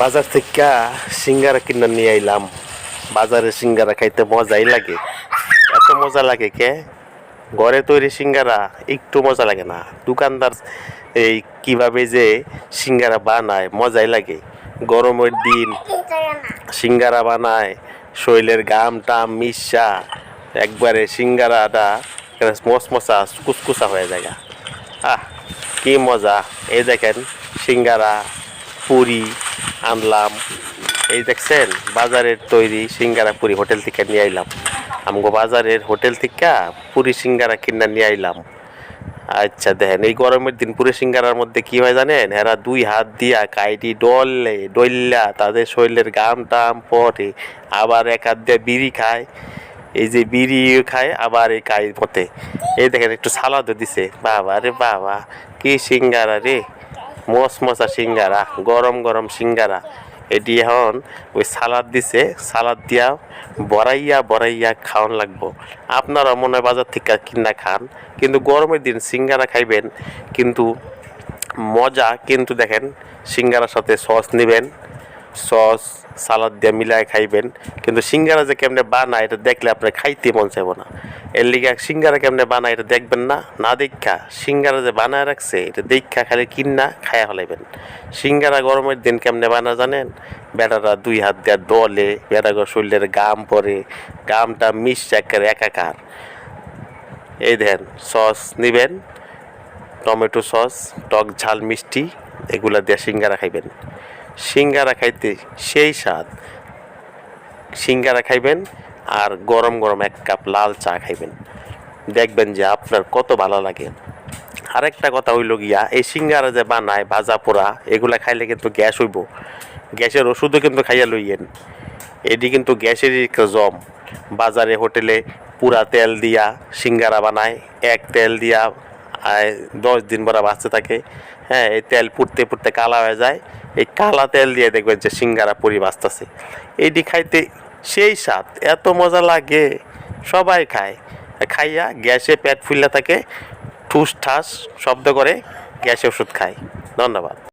বাজার থেকে সিঙ্গারা কিনে নিয়ে আইলাম। বাজারে সিঙ্গারা খাইতে মজাই লাগে। এত মজা লাগে কে? ঘরে তৈরি সিঙ্গারা একটু মজা লাগে না। দোকানদার এই কীভাবে যে সিঙ্গারা বানায়, মজাই লাগে। গরমের দিন সিঙ্গারা বানায়, শৈলের গাম টাম মিশা, একবারে সিঙ্গারাটা মশমশা কুচকুচা হয়ে যায় আহ, কি মজা। এই দেখেন সিঙ্গারা। পুরি আনলাম। এই দেখছেন, বাজারের তৈরি সিঙ্গারা পুরি হোটেল থেকে নিয়ে আইলাম। আমগো বাজারের হোটেল থেকে পুরি সিঙ্গারা কিনা নিয়ে আইলাম। আচ্ছা দেখেন, এই গরমের দিন পুরি সিঙ্গারার মধ্যে কী হয় জানেন? এরা দুই হাত দিয়া কাইটি ডললে ডল্লা তাদের শরীরের গাম টাম পরে আবার এক হাত দিয়ে বিড়ি খায়। এই যে বিড়ি খায়, আবার এই কাই মতে এই দেখেন, একটু সালাদও দিছে। বাবা রে বাবা, কি সিঙ্গারা রে। মস মশা সিঙ্গারা, গরম গরম সিঙ্গারা। এটি এখন ওই সালাদ দিছে, সালাদ দিয়া বড়াইয়া বড়াইয়া খাওয়ান লাগবো। আপনারা মনে হয় বাজার থেকে কিনা খান, কিন্তু গরমের দিন সিঙ্গারা খাইবেন, কিন্তু মজা কিন্তু দেখেন, সিঙ্গারার সাথে সস নেবেন। সস, সালাদ দিয়ে মিলায় খাইবেন। কিন্তু সিঙ্গারা যে কেমনে বানায়, এটা দেখলে আপনার খাইতে মন চাইব না। এর লিগে সিঙ্গারা কেমনে বানায়, এটা দেখবেন না। না দেখা, সিঙ্গারা যে বানায় রাখছে, এটা দেখা খালি কিনা খায়া হলাইবেন সিঙ্গারা গরমের দিন কেমনে বানা জানেন? বেটারা দুই হাত দিয়ে ডলে বেটা শরীরের গাম পরে গামটা মিশ একের একাকার। এই দেখেন, সস নেবেন, টমেটো সস, টক ঝাল, মিষ্টি, এগুলা দিয়ে সিঙ্গারা খাইবেন। সিঙ্গারা খাইতে সেই স্বাদ। সিঙ্গারা খাইবেন আর গরম গরম এক কাপ লাল চা খাইবেন। দেখবেন যে আপনার কত ভালো লাগে। আরেকটা কথা হইল গিয়া, এই সিঙ্গারা যে বানায়, ভাজা পোড়া, এগুলা খাইলে কিন্তু গ্যাস হইব। গ্যাসের ওষুধও কিন্তু খাইয়া লইয়েন। এটি কিন্তু গ্যাসেরই জম। বাজারে, হোটেলে পুরা তেল দিয়া সিঙ্গারা বানায়, এক তেল দিয়া দশ দিন পরে বাঁচতে থাকে। হ্যাঁ এই তেল পুড়তে পুড়তে কালা হয়ে যায়। এই কালা তেল দিয়ে দেখবেন যে সিঙ্গারা পুরি বাঁচতেছে এইটি খাইতে সেই স্বাদ, এত মজা লাগে। সবাই খায়। খাইয়া গ্যাসে পেট ফুললে থাকে, ঠুস ঠাস শব্দ করে গ্যাসে ওষুধ খায়। ধন্যবাদ।